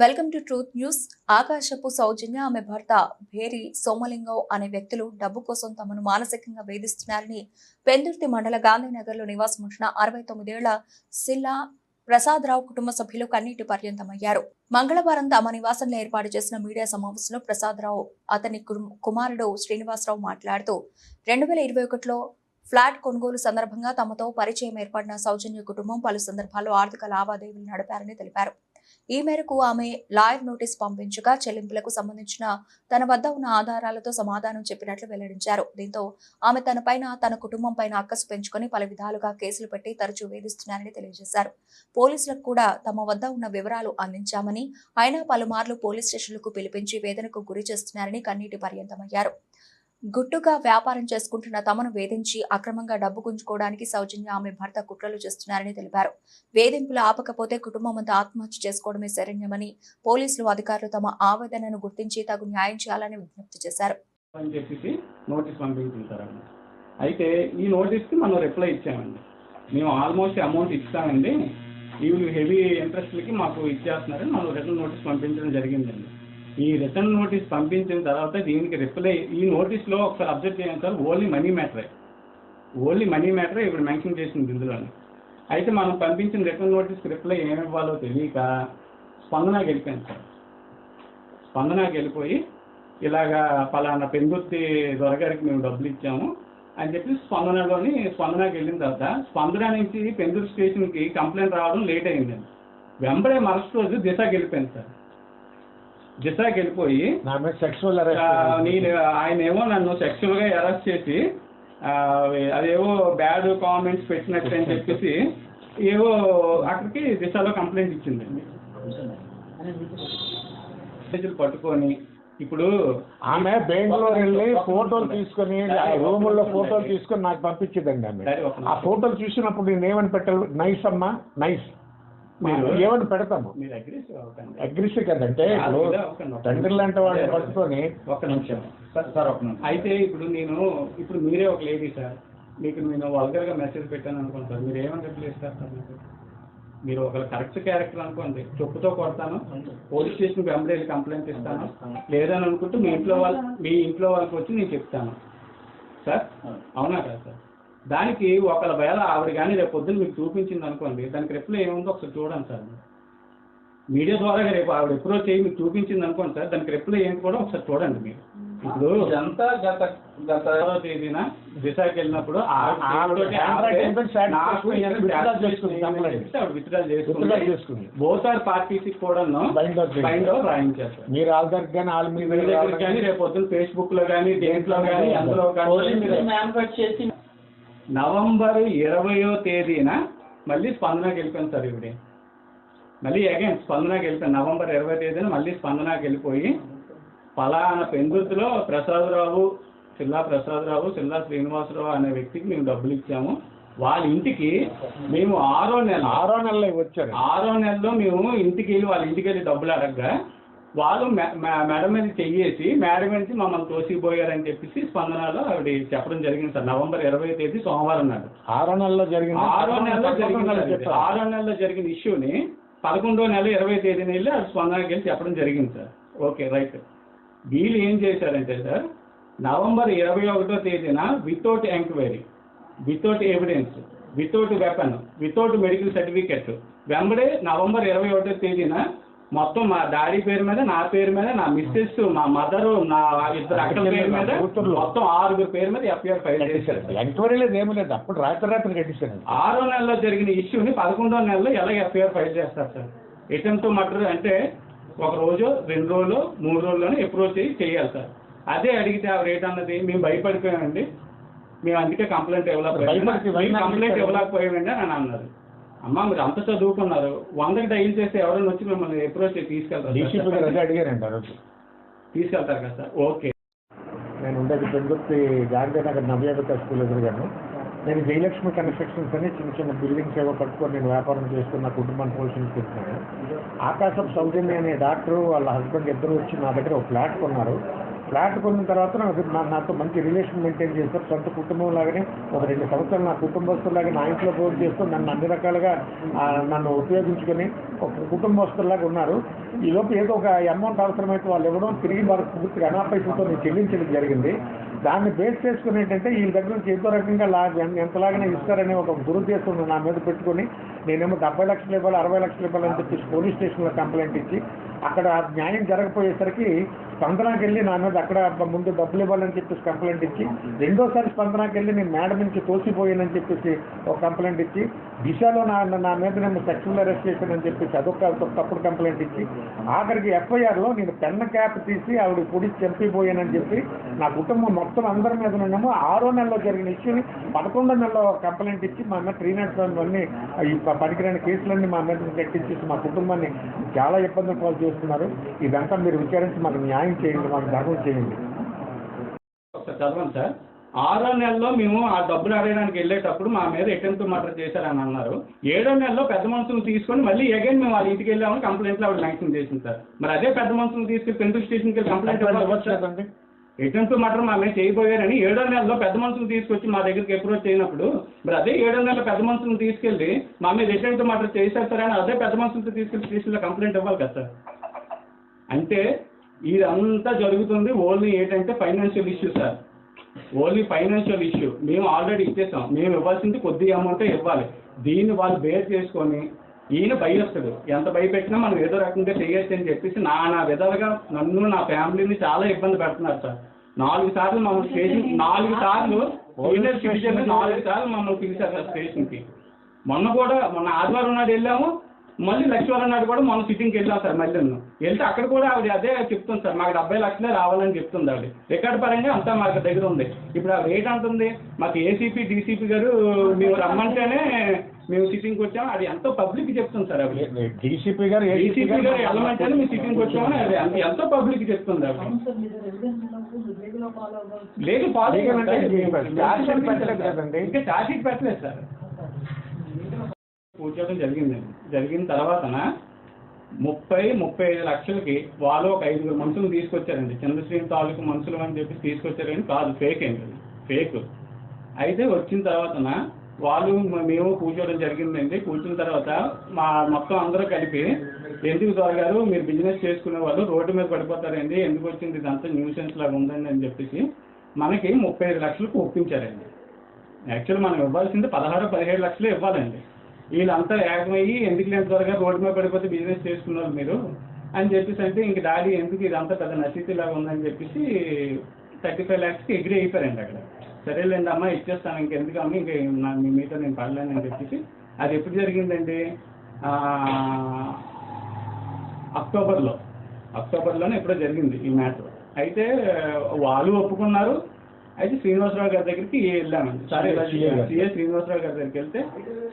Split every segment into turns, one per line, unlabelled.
Welcome to truth news. ఆకాశపు సౌజన్య ఆమె భర్త భేరి సోమలింగం అనే వ్యక్తులు డబ్బు కోసం తమను మానసికంగా వేధిస్తున్నారని పెందుర్తి మండల గాంధీనగర్లో నివాసం ఉంచిన అరవై తొమ్మిదేళ్ళ సిల్లా ప్రసాదరావు కుటుంబ సభ్యులు కన్నీటి పర్యంతమయ్యారు. మంగళవారం తమ నివాసంలో ఏర్పాటు చేసిన మీడియా సమావేశంలో ప్రసాదరావు అతని కుం- కుమారుడు శ్రీనివాసరావు మాట్లాడుతూ రెండు వేల ఇరవై ఒకటిలో ఫ్లాట్ కొనుగోలు సందర్భంగా తమతో పరిచయం ఏర్పడిన సౌజన్య కుటుంబం పలు సందర్భాల్లో ఆర్థిక లావాదేవీలు నడిపారని తెలిపారు. ఈ మేరకు ఆమె లాయర్ నోటీస్ పంపించగా చెల్లింపులకు సంబంధించిన తన వద్ద ఉన్న ఆధారాలతో సమాధానం చెప్పినట్లు వెల్లడించారు. దీంతో ఆమె తన పైన తన కుటుంబం పైన అక్కసు పెంచుకొని పలు విధాలుగా కేసులు పెట్టి తరచూ వేధిస్తున్నారని తెలియజేశారు. పోలీసులకు కూడా తమ వద్ద ఉన్న వివరాలు అందించామని అయినా పలుమార్లు పోలీస్ స్టేషన్లకు పిలిపించి వేదనకు గురి చేస్తున్నారని కన్నీటి పర్యంతమయ్యారు. గుట్టుగా వ్యాపారం చేసుకుంటున్న తమను వేధించి అక్రమంగా డబ్బు గుంజుకోవడానికి సౌజన్య ఆమె భర్త కుట్రలు చేస్తున్నారని తెలిపారు. వేధింపులు ఆపకపోతే కుటుంబం అంతా ఆత్మహత్య చేసుకోవడమే శరణ్యమని పోలీసులు అధికారులు తమ ఆవేదనను గుర్తించి తగు న్యాయం చేయాలని విజ్ఞప్తి చేశారు.
అని చెప్పేసి నోటీస్ పంపించారండి అయితే ఈ నోటీస్కి మనం రిప్లై ఇచ్చామండి. మేము ఆల్మోస్ట్ అమౌంట్ ఇస్తామండి. ఇవి హెవీ ఇంట్రెస్ట్లకి మాకు ఇచ్చేస్తున్నారని మనం రిటర్న్ నోటీస్ పంపించడం జరిగిందండి. ఈ రిటర్న్ నోటీస్ పంపించిన తర్వాత దీనికి రిప్లై ఈ నోటీస్లో ఒకసారి అబ్జర్వ్ చేయండి సార్ ఓన్లీ మనీ మ్యాటరే ఓన్లీ మనీ మ్యాటరే ఇప్పుడు మెన్షన్ చేసింది ఇందులోని. అయితే మనం పంపించిన రిటర్న్ నోటీస్కి రిప్లై ఏమి ఇవ్వాలో తెలియక స్పందనకి వెళ్ళిపోయింది సార్. స్పందనకి వెళ్ళిపోయి ఇలాగా పలానా పెందుర్తి దొరగారికి మేము డబ్బులు ఇచ్చాము అని చెప్పి స్పందనలోని స్పందనకి వెళ్ళిన తర్వాత స్పందన నుంచి పెందుర్తి స్టేషన్కి కంప్లైంట్ రావడం లేట్ అయిందండి. వెంబడే మరుసటి రోజు దిశకి వెళ్ళిపోయింది సార్. దిశకి వెళ్ళిపోయి
నా మీద సెక్సువల్
ఆ, నేను ఆయన ఏమో నన్ను సెక్షువల్గా అరెస్ట్ చేసి అదేవో బ్యాడ్ కామెంట్స్ పెట్టినట్టు అని చెప్పేసి ఏవో అక్కడికి దిశలో కంప్లైంట్ ఇచ్చిందండి పట్టుకొని ఇప్పుడు
ఆమె బెంగళూరు వెళ్ళి ఫోటోలు తీసుకొని రూముల్లో ఫోటోలు తీసుకొని నాకు పంపించిందండి ఆమె. ఆ ఫోటోలు చూసినప్పుడు నేను ఏమని పెట్టాలి? నైస్ అమ్మా నైస్ ఏమని పెడతాము?
మీరు అగ్రెసివ్ అవ్వకండి
అగ్రెసివ్ కదంటే ఇప్పుడు
ఒక.
తండ్రి లాంటి వాడిని పట్టుకొని
ఒక్క నిమిషం.
సార్ ఒక నిమిషం.
అయితే ఇప్పుడు నేను ఇప్పుడు మీరే ఒక లేడీ సార్. మీకు నేను వల్గర్గా మెసేజ్ పెట్టాను అనుకోండి సార్. మీరు ఏమని రిప్లై ఇస్తారు సార్ నాకు? మీరు ఒక కరెక్ట్ క్యారెక్టర్ అనుకోండి. చెప్పుతో కొడతాను. పోలీస్ స్టేషన్ వెంబడి వెళ్ళి కంప్లైంట్ ఇస్తాను. లేదని అనుకుంటూ మీ ఇంట్లో వాళ్ళు మీ ఇంట్లో వాళ్ళకి వచ్చి నేను చెప్తాను. సార్? అవునా కదా సార్? దానికి ఒకవేళ వేళ ఆవిడ కానీ రేపు పొద్దున్న మీకు చూపించింది అనుకోండి దానికి రిప్లై ఏముందో ఒకసారి చూడండి సార్. మీడియా ద్వారా రేపు ఆవిడ అప్రోచ్ చేయి మీకు చూపించింది అనుకోండి సార్ దానికి రిప్లై ఏంటి కూడా ఒకసారి చూడండి మీరు. ఇప్పుడు
ఇదంతా గత గత
తేదీన దిశకి వెళ్ళినప్పుడు. విత్డ్రా
చేసుకుంది.
బోత్ ఆర్ పార్టీస్ కూడా రాయించారు
మీరు వాళ్ళ దగ్గర కానీ వాళ్ళ మీద
మీ దగ్గర కానీ రేపు పొద్దున్న ఫేస్బుక్లో కానీ దేంట్లో కానీ అందులో కానీ
చేసి
నవంబర్ ఇరవయో తేదీన మళ్ళీ స్పందనకి వెళ్ళిపోయింది సార్ ఇవిడే మళ్ళీ అగైన్ స్పందనకి వెళ్ళిపోయింది నవంబర్ ఇరవై తేదీన మళ్ళీ స్పందనకి వెళ్ళిపోయి ఫలానా పెందుర్తిలో ప్రసాదరావు సిల్లా ప్రసాదరావు సిల్లా శ్రీనివాసరావు అనే వ్యక్తికి మేము డబ్బులు ఇచ్చాము. వాళ్ళ ఇంటికి మేము ఆరో నెల
ఆరో నెలలో వచ్చారు.
ఆరో నెలలో మేము ఇంటికి వెళ్ళి వాళ్ళ ఇంటికి వెళ్ళి డబ్బులు అడగగా వాళ్ళు మేడం మీద చెయ్యేసి మేడం నుంచి మమ్మల్ని తోసిపోయారని చెప్పేసి స్పందనలో ఆవిడ చెప్పడం జరిగింది సార్. నవంబర్ ఇరవై తేదీ సోమవారం నాడు.
ఆరో నెలలో జరిగింది?
ఆరో నెలలో
చెప్పారు.
ఆరో నెలలో జరిగిన ఇష్యూని పదకొండో నెల ఇరవై తేదీన వెళ్ళి అది స్పందనకి వెళ్ళి చెప్పడం జరిగింది సార్. Okay right. వీళ్ళు ఏం చేశారంటే సార్ నవంబర్ ఇరవై ఒకటో తేదీన without enquiry without evidence without weapon without medical certificate వెంబడే నవంబర్ ఇరవై ఒకటో తేదీన మొత్తం మా డాడీ పేరు మీద నా పేరు మీద నా మిస్సెస్ మా మదర్ నా ఇద్దరు అక్కల పేరు మీద. మొత్తం ఆరుగురు పేరు మీద ఎఫ్ఐఆర్ ఫైల్ చేశారు.
ఎంక్వైరీ లేదు ఏమీ లేదు. అప్పుడు రాత్రి రాత్రి కట్టించాను
ఆరో నెలలో జరిగిన ఇష్యూని పదకొండో నెలలో ఎలా ఎఫ్ఐఆర్ ఫైల్ చేస్తారు సార్? అటెంప్ట్ మర్డర్ అంటే ఒక రోజు రెండు రోజులు మూడు రోజుల్లోనే అప్రోచ్ చేయి చేయాలి సార్. అదే అడిగితే ఆవిడ ఏంటన్నది మేము భయపడిపోయామండి. మేము అందుకే కంప్లైంట్ ఇవ్వలేకపోయాం కంప్లైంట్ ఇవ్వలేకపోయామండి అని అన్నారు. అమ్మ మీరు అంత చదువుకున్నారు. వందకి డైల్ చేస్తే ఎవరైనా వచ్చి మిమ్మల్ని అప్రోచ్ చేసి తీసుకెళ్తారు
డీసీపీ
సార్?
గారు అదే అడిగారండి ఆ రోజు.
తీసుకెళ్తారు కదా సార్. ఓకే.
నేను ఉండేది పెందుర్తి గాంధీనగర్ నవ్యోగత స్కూల్ ఎదురుగాను. నేను జయలక్ష్మి కన్స్ట్రక్షన్స్ అని చిన్న చిన్న బిల్డింగ్స్ ఏవో కట్టుకొని నేను వ్యాపారం చేస్తున్న కుటుంబాన్ని పోషించుకుంటున్నాను. ఆకాశం సౌజన్య అనే డాక్టర్ వాళ్ళ హస్బెండ్ ఇద్దరు వచ్చి నా దగ్గర ఒక ఫ్లాట్ కొన్నారు. ఫ్లాట్ కొన్న తర్వాత నాకు నాతో మంచి రిలేషన్ మెయింటైన్ చేస్తారు సొంత కుటుంబం లాగానే ఒక రెండు సంవత్సరాలు నా కుటుంబస్తులాగా నా ఇంట్లో ఫోన్ చేస్తూ నన్ను అన్ని రకాలుగా నన్ను ఉపయోగించుకొని ఒక కుటుంబస్తులాగా ఉన్నారు. ఈలోపు ఏదో ఒక అమౌంట్ అవసరమైతే వాళ్ళు ఇవ్వడం తిరిగి వాళ్ళకి పూర్తిగా అనాపైసలతో నేను చెల్లించడం జరిగింది. దాన్ని బేస్ చేసుకుని ఏంటంటే వీళ్ళ దగ్గర నుంచి ఏదో రకంగా లా ఎంతలాగానే ఇస్తారనే ఒక దురుద్దేశం నా మీద పెట్టుకొని నేనేమో డెబ్బై లక్షలు ఇవ్వాలి అరవై లక్షలు ఇవ్వాలని చెప్పేసి పోలీస్ స్టేషన్లో కంప్లైంట్ ఇచ్చి అక్కడ న్యాయం జరగపోయేసరికి స్పందనకి వెళ్ళి నా మీద అక్కడ ముందు డబ్బులు ఇవ్వాలని చెప్పేసి కంప్లైంట్ ఇచ్చి రెండోసారి స్పందనకి వెళ్ళి నేను మేడం నుంచి తోసిపోయానని చెప్పేసి ఒక కంప్లైంట్ ఇచ్చి దిశలో నా నా మీద నేను సెక్షువల్ అరెస్ట్ చేశానని చెప్పేసి అదొక తప్పుడు కంప్లైంట్ ఇచ్చి ఆఖరికి ఎఫ్ఐఆర్లో నేను పెన్న క్యాప్ తీసి ఆవిడ పొడి చంపిపోయానని చెప్పి నా కుటుంబం మొత్తం అందరి మీద ఉన్నాము. ఆరో నెలలో జరిగిన ఇష్యూని పదకొండో నెలలో కంప్లైంట్ ఇచ్చి మా మీద త్రీ నాట్ సెవెన్ అన్ని ఈ పనికిరాని కేసులన్నీ మా మీద కట్టించేసి మా కుటుంబాన్ని చాలా ఇబ్బందులు పాలు చేస్తున్నారు. ఇదంతా మీరు విచారించి మాకు న్యాయం చేయండి మాకు ధర్మం చేయండి.
చదవండి సార్. ఆరో నెలలో మేము ఆ డబ్బులు అడగడానికి వెళ్ళేటప్పుడు మా మీద అటెంప్ట్ మర్డర్ చేశారని అన్నారు. ఏడో నెలలో పెద్ద మనుషులు తీసుకొని మళ్ళీ అగైన్ మేము వాళ్ళ ఇంటికి వెళ్ళామని కంప్లైంట్లో ఆవిడ మెన్షన్ చేసింది సార్. మరి అదే పెద్ద మనుషులు తీసుకెళ్ళి పెంటల్ స్టేషన్కి వెళ్ళి కంప్లైంట్
కదండి
అటెంప్ట్ మర్డర్ మా మీద చేయబోయారని ఏడో నెలలో పెద్ద మనుషులు తీసుకొచ్చి మా దగ్గరికి అప్రోచ్ చేయనప్పుడు మరి అదే ఏడో నెలలో పెద్ద మనుషులను తీసుకెళ్ళి మా మీద అటెంప్ట్ మర్డర్ చేశారు సార్ అని అదే పెద్ద మనుషులతో తీసుకెళ్ళి స్టేషన్లో కంప్లైంట్ ఇవ్వాలి కదా సార్. అంటే ఇదంతా జరుగుతుంది ఓన్లీ ఏంటంటే financial issue sir only financial issue మేము ఆల్రెడీ ఇచ్చేసాం. మేము ఇవ్వాల్సింది కొద్ది అమౌంటే ఇవ్వాలి. దీన్ని వాళ్ళు బేర్ చేసుకొని ఈయన భయస్తుడు. ఎంత భయపెట్టినా మనం ఏదో రకంగా చేయొచ్చు అని చెప్పేసి నా నా విధాలుగా నన్ను నా ఫ్యామిలీని చాలా ఇబ్బంది పెడుతున్నారు సార్ నాలుగు సార్లు మమ్మల్ని స్టేషన్ నాలుగు సార్లు సీనియర్ సిటిజన్ నాలుగు సార్లు మమ్మల్ని పిలిచారు సార్ స్టేషన్కి మొన్న కూడా మొన్న ఆదివారం నాడు వెళ్ళాము. మళ్ళీ లక్ష్మీవారం నాడు కూడా మొన్న సిట్టింగ్కి వెళ్ళాం సార్ మళ్ళీ వెళ్తే అక్కడ కూడా ఆవిడ అదే చెప్తుంది సార్ మాకు డెబ్బై లక్షలే రావాలని చెప్తుంది ఆవిడ. రికార్డ్ పరంగా అంతా మాకు దగ్గర ఉంది. ఇప్పుడు ఆవిడ ఏంటంటుంది మాకు ఏసీపీ డీసీపీ గారు మేము రమ్మంటేనే మేము సిట్టింగ్కి వచ్చాము అది ఎంతో పబ్లిక్ చెప్తుంది సార్ ఆవిడ.
డీసీపీ గారు
డీసీపీ గారు వెళ్ళమంటేనే మేము సిట్టింగ్కి వచ్చామని అది అంత- ఎంతో పబ్లిక్ చెప్తుంది ఆవిడ. లేదు ఫాలో
అంటే ఇంకా
ఛార్జ్ షీట్ పెట్టలేదు సార్. కూర్చోవడం జరిగిందండి జరిగిన తర్వాతన ముప్పై ముప్పై ఐదు లక్షలకి వాళ్ళు ఒక ఐదుగురు మనుషులు తీసుకొచ్చారండి. చంద్రశ్రీ తాలూకు మనుషులు అని చెప్పి తీసుకొచ్చారని కాదు ఫేక్ అండి ఫేక్ అయితే వచ్చిన తర్వాతన వాళ్ళు మేము కూర్చోవడం జరిగిందండి. కూర్చున్న తర్వాత మా మొత్తం అందరూ కలిపి ఎందుకు సార్ గారు మీరు బిజినెస్ చేసుకునే వాళ్ళు రోడ్డు మీద పడిపోతారండి. ఎందుకు వచ్చింది? ఇదంతా న్యూసెన్స్ లాగా ఉందండి అని చెప్పేసి మనకి ముప్పై ఐదు లక్షలకు ఒప్పించారండి. యాక్చువల్ మనం ఇవ్వాల్సింది పదహారు పదిహేడు లక్షలు ఇవ్వాలండి. వీళ్ళంతా ఏకమయ్యి ఎందుకు లేని త్వరగా రోడ్డు మీద పడిపోతే బిజినెస్ చేసుకున్నారు మీరు అని చెప్పేసి అంటే ఇంక డాడీ ఎందుకు ఇదంతా పెద్ద నశీతి లాగా ఉందని చెప్పేసి థర్టీ ఫైవ్ ల్యాక్స్కి ఎగ్రీ అయిపోయారండి అక్కడ. సరేలేండి అమ్మా ఇచ్చేస్తాను ఇంకెందుకు అమ్మ ఇంక నా మీ మీతో నేను పడలేను అని చెప్పేసి. అది ఎప్పుడు జరిగిందండి? అక్టోబర్లో. అక్టోబర్లోనే ఎప్పుడో జరిగింది ఈ మ్యాటర్. అయితే వాళ్ళు ఒప్పుకున్నారు అయితే శ్రీనివాసరావు గారి దగ్గరికి వెళ్ళామండి సరే ఇలా చేయాలి. సిఏ శ్రీనివాసరావు గారి దగ్గరికి వెళ్తే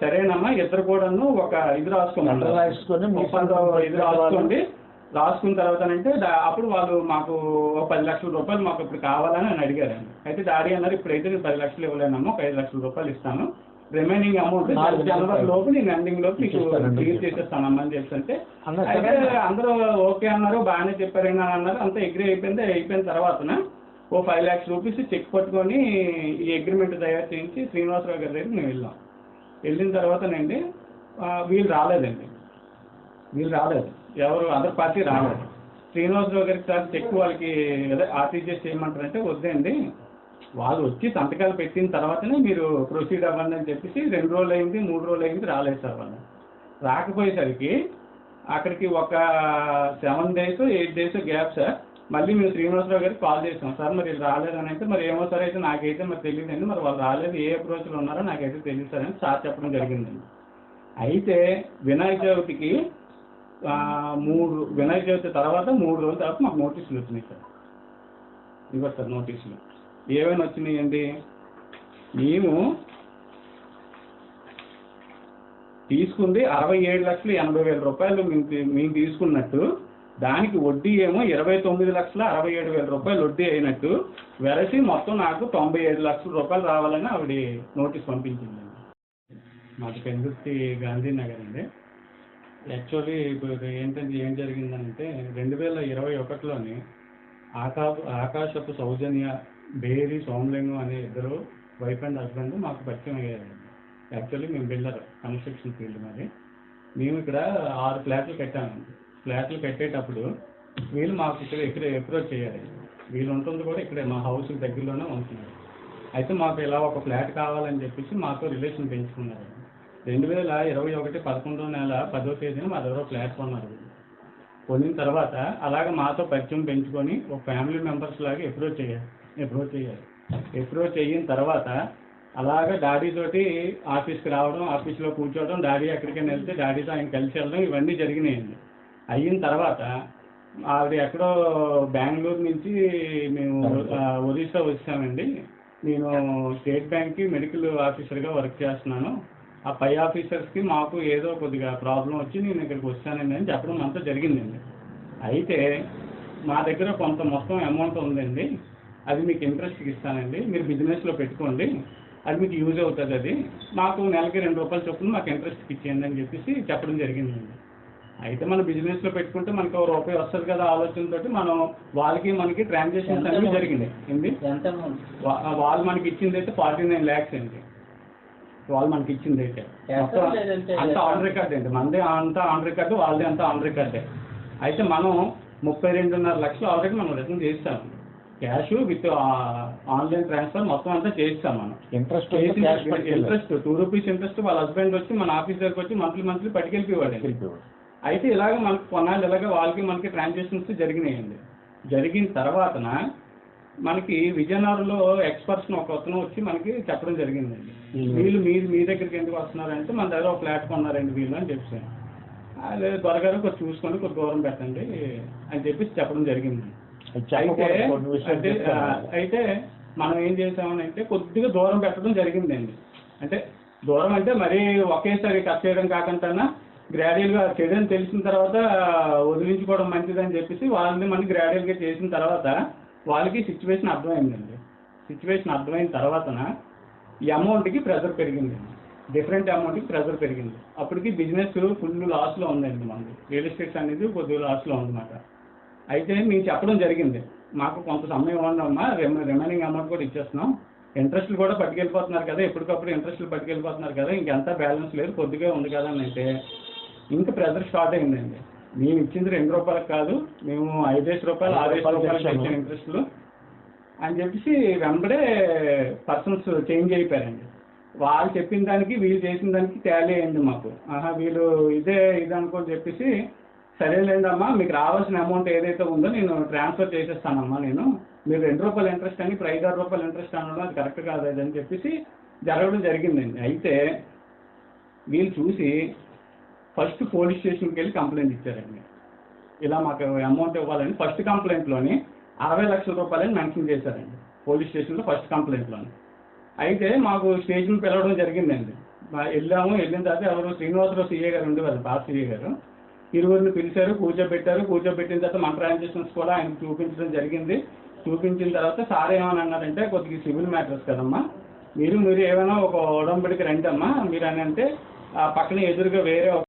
సరేనమ్మా ఇద్దరు కూడాను ఒక ఇది రాసుకోమన్నారు
లెటర్ రాసుకొని
ఒప్పందం ఇది రాసుకోండి రాసుకున్న తర్వాతనంటే దా- అప్పుడు వాళ్ళు మాకు పది లక్షల రూపాయలు మాకు ఇప్పుడు కావాలని అని అడిగారండి అయితే డాడీ అన్నారు ఇప్పుడైతే నేను పది లక్షలు ఇవ్వలేనమ్మా ఒక ఐదు లక్షల రూపాయలు ఇస్తాను రిమైనింగ్ అమౌంట్ జనవరి. లోపు నేను ఎండింగ్ లోపు
ఇచ్చేస్తానండి.
క్లియర్ చేసేస్తానమ్మా అని చెప్పి అయితే
సరే.
అందరూ ఓకే అన్నారు బాగానే చెప్పారని అని అన్నారు అంతా అగ్రి అయిపోయింది అయిపోయిన తర్వాతన ఓ ఫైవ్ ల్యాక్స్ రూపీస్ చెక్ పట్టుకొని ఈ అగ్రిమెంట్ తయారు చేయించి శ్రీనివాసరావు గారి దగ్గర మేము వెళ్ళాం. వెళ్ళిన తర్వాతనండి వీళ్ళు రాలేదండి. వీళ్ళు రాలేదు. ఎవరు అదర్ పార్టీ రాలేదు. శ్రీనివాసరావు గారికి సార్ చెక్ వాళ్ళకి అదే ఆర్టీజీఎస్ చేయమంటారంటే వద్దండి. వాళ్ళు వచ్చి సంతకాలు పెట్టిన తర్వాతనే మీరు ప్రొసీడ్ అవ్వండి అని చెప్పేసి రెండు రోజులు అయింది మూడు రోజులు అయింది రాలేదు సార్ వాళ్ళు. రాకపోయేసరికి అక్కడికి ఒక seven days eight days gap sir. మళ్ళీ మేము శ్రీనివాసరావు గారికి కాల్ చేసాం సార్ మరి వీళ్ళు రాలేదని అంటే మరి ఏమో సార్ అయితే నాకైతే మరి తెలియదండి. మరి వాళ్ళు రాలేదు ఏ అప్రోచ్లో ఉన్నారో నాకైతే తెలియదు సార్ అని సార్ చెప్పడం జరిగిందండి. అయితే వినాయక చవితికి మూడు వినాయక చవితి తర్వాత మూడు రోజుల తర్వాత మాకు నోటీసులు వచ్చినాయి సార్. ఇవ్వరు సార్ నోటీసులు ఏమైనా వచ్చినాయండి? మేము తీసుకుంది అరవై ఏడు లక్షలు ఎనభై వేల రూపాయలు మేము మేము తీసుకున్నట్టు దానికి వడ్డీ ఏమో ఇరవై తొమ్మిది లక్షల అరవై ఏడు వేల రూపాయలు వడ్డీ అయినట్టు వెరసి మొత్తం నాకు తొంభై ఏడు లక్షల రూపాయలు రావాలని ఆవిడ నోటీస్ పంపించింది. మాది పెందుర్తి గాంధీనగర్ అండి. యాక్చువల్లీ ఇప్పుడు ఏంటంటే ఏం జరిగిందంటే రెండు వేల ఇరవై ఒకటిలోని ఆకా ఆకాశపు సౌజన్య బేరి సోమలింగం అనే ఇద్దరు వైఫ్ అండ్ హస్బెండ్ మాకు పరిచయం అయ్యారు యాక్చువల్లీ మేము బిల్డర్ కన్స్ట్రక్షన్ ఫీల్డ్ మరి మేము ఇక్కడ ఆరు ఫ్లాట్లు కట్టామండి. ఫ్లాట్లు కట్టేటప్పుడు వీళ్ళు మాకు ఇక్కడ ఇక్కడ అప్రోచ్ చేయాలి. వీళ్ళు ఉంటుంది కూడా ఇక్కడే మా హౌస్ దగ్గరలోనే ఉంటున్నారు. అయితే మాకు ఇలా ఒక ఫ్లాట్ కావాలని చెప్పేసి మాతో రిలేషన్ పెంచుకున్నారు. రెండు వేల ఇరవై ఒకటి పదకొండో నెల పదో తేదీన మా దగ్గర ఫ్లాట్ కొన్నారు. పొందిన కొనిన తర్వాత అలాగ మాతో పరిచయం పెంచుకొని ఒక ఫ్యామిలీ మెంబర్స్ లాగా అప్రోచ్ చేయాలి. అప్రోచ్ చేయాలి. అప్రోచ్ అయిన తర్వాత అలాగ డాడీ తోటి ఆఫీస్కి రావడం ఆఫీస్లో కూర్చోవడం డాడీ ఎక్కడికైనా వెళ్తే డాడీతో ఆయన కలిసి వెళ్ళడం ఇవన్నీ జరిగినాయండి. అయిన తర్వాత ఆవిడ ఎక్కడో బెంగళూరు నుంచి మేము ఒరిస్సా వచ్చామండి. నేను స్టేట్ బ్యాంక్కి మెడికల్ ఆఫీసర్గా వర్క్ చేస్తున్నాను. ఆ పై ఆఫీసర్స్కి మాకు ఏదో కొద్దిగా ప్రాబ్లం వచ్చి నేను ఇక్కడికి వచ్చానండి అని చెప్పడం అంతా జరిగిందండి. అయితే మా దగ్గర కొంత మొత్తం అమౌంట్ ఉందండి. అది మీకు ఇంట్రెస్ట్కి ఇస్తానండి. మీరు బిజినెస్లో పెట్టుకోండి. అది మీకు యూజ్ అవుతుంది అది. మాకు నెలకి రెండు రూపాయలు చొప్పున మాకు ఇంట్రెస్ట్కి ఇచ్చేయండి అని చెప్పేసి చెప్పడం జరిగిందండి. అయితే మన బిజినెస్లో పెట్టుకుంటే మనకి ఒక రూపాయి వస్తుంది కదా ఆలోచనతోటి మనం వాళ్ళకి మనకి ట్రాన్సాక్షన్స్ అన్నీ జరిగినాయి. వా- వాళ్ళు మనకి ఇచ్చింది అయితే ఫార్టీ నైన్ ల్యాక్స్ అండి. వాళ్ళు మనకి ఇచ్చింది అయితే. అంతా ఆన్ రికార్డ్ అండి. మనదే అంతా ఆన్ రికార్డు వాళ్ళది అంతా ఆన్ రికార్డే అయితే మనం ముప్పై రెండున్నర లక్షలు ఆల్రెడీ మనం రిటర్న్ చేస్తాం. క్యాష్ విత్ ఆన్లైన్ ట్రాన్స్ఫర్ మొత్తం అంతా చేస్తాం మనం.
Interest
interest two rupees interest వాళ్ళ హస్బెండ్ వచ్చి మన ఆఫీస్ దగ్గరకు వచ్చి మంత్లీ మంత్లీ పట్టుకెళ్ళిపోవాడు
వెళ్ళిపోయాడు.
అయితే ఇలాగ మనకి కొన్నాళ్ళు ఇలాగ వాళ్ళకి మనకి ట్రాన్సాక్షన్స్ జరిగినాయండి. జరిగిన తర్వాతన మనకి విజయనగరంలో ఎక్స్పర్ట్స్ ఒక అతను వచ్చి మనకి చెప్పడం జరిగిందండి. వీళ్ళు మీరు మీ దగ్గరికి ఎందుకు వస్తున్నారంటే మన దగ్గర ఒక ఫ్లాట్ కొన్నారండి వీళ్ళు అని చెప్పాను అదే త్వరగా కొంచెం చూసుకోండి కొంచెం దూరం పెట్టండి అని చెప్పేసి చెప్పడం జరిగింది. అయితే. అయితే మనం ఏం చేసామని అంటే కొద్దిగా దూరం పెట్టడం జరిగిందండి. అంటే దూరం అంటే మరీ ఒకేసారి కట్ చేయడం కాకుండా గ్రాడ్యువల్గా చేయడం తెలిసిన తర్వాత వదిలించుకోవడం మంచిదని చెప్పేసి వాళ్ళని మనం గ్రాడ్యువల్గా చేసిన తర్వాత వాళ్ళకి సిచ్యువేషన్ అర్థమైందండి. సిచ్యువేషన్ అర్థమైన తర్వాతన ఈ అమౌంట్కి ప్రెజర్ పెరిగింది. డిఫరెంట్ అమౌంట్కి ప్రెజర్ పెరిగింది. అప్పటికి బిజినెస్ ఫుల్ లాస్లో ఉందండి మనది. రియల్ ఎస్టేట్స్ అనేది కొద్దిగా లాస్లో ఉందన్నమాట. అయితే మేము చెప్పడం జరిగింది. మాకు కొంత సమయం ఉండమ్మా రిమైనింగ్ అమౌంట్ కూడా ఇచ్చేస్తున్నాం. ఇంట్రెస్ట్లు కూడా పట్టుకెళ్ళిపోతున్నారు కదా ఎప్పటికప్పుడు ఇంట్రెస్ట్లు పట్టుకెళ్ళిపోతున్నారు కదా ఇంకెంత బ్యాలెన్స్ లేదు కొద్దిగా ఉంది కదా అని అయితే ఇంకా ప్రెజర్ స్టార్ట్ అయిందండి. మేము ఇచ్చింది రెండు రూపాయలకు కాదు మేము ఐదేసి రూపాయలు ఆరేసి రూపాయలు ఇచ్చిన ఇంట్రెస్ట్లు అని చెప్పేసి వెంబడే పర్సన్స్ చేంజ్ అయిపోయారండి. వాళ్ళు చెప్పిన దానికి వీళ్ళు చేసిన దానికి తేలీ అయింది మాకు. ఆహా వీళ్ళు ఇదే ఇది అనుకోని చెప్పేసి సరేలేండి అమ్మా మీకు రావాల్సిన అమౌంట్ ఏదైతే ఉందో నేను ట్రాన్స్ఫర్ చేసేస్తానమ్మా నేను. మీరు రెండు రూపాయలు ఇంట్రెస్ట్ అని ఇప్పుడు ఐదారు రూపాయలు ఇంట్రెస్ట్ అనడం అది కరెక్ట్ కాదు అని చెప్పేసి జరగడం జరిగిందండి. అయితే వీళ్ళు చూసి ఫస్ట్ పోలీస్ స్టేషన్కి వెళ్ళి కంప్లైంట్ ఇచ్చారండి. ఇలా మాకు అమౌంట్ ఇవ్వాలని ఫస్ట్ కంప్లైంట్లోని అరవై లక్షల రూపాయలని మెన్షన్ చేశారండి. పోలీస్ స్టేషన్లో ఫస్ట్ కంప్లైంట్లోని. అయితే మాకు స్టేషన్ పిలవడం జరిగిందండి. మా- వెళ్ళాము వెళ్ళిన తర్వాత ఎవరు శ్రీనివాసరావు సీఏ గారు ఉండేవారు పాత సీఏ గారు. ఇరువురిని పిలిచారు కూర్చోబెట్టారు కూర్చోబెట్టిన తర్వాత మన ట్రాన్సాక్షన్స్ కూడా ఆయన చూపించడం జరిగింది. చూపించిన తర్వాత సార్ ఏమని అన్నారంటే కొద్దిగా సివిల్ మ్యాటర్స్ కదమ్మా. మీరు మీరు ఏమైనా ఒక ఉడంబడికి రండి అమ్మా మీరు అని అంటే ఆ పక్కన ఎదురుగా వేరే ఒక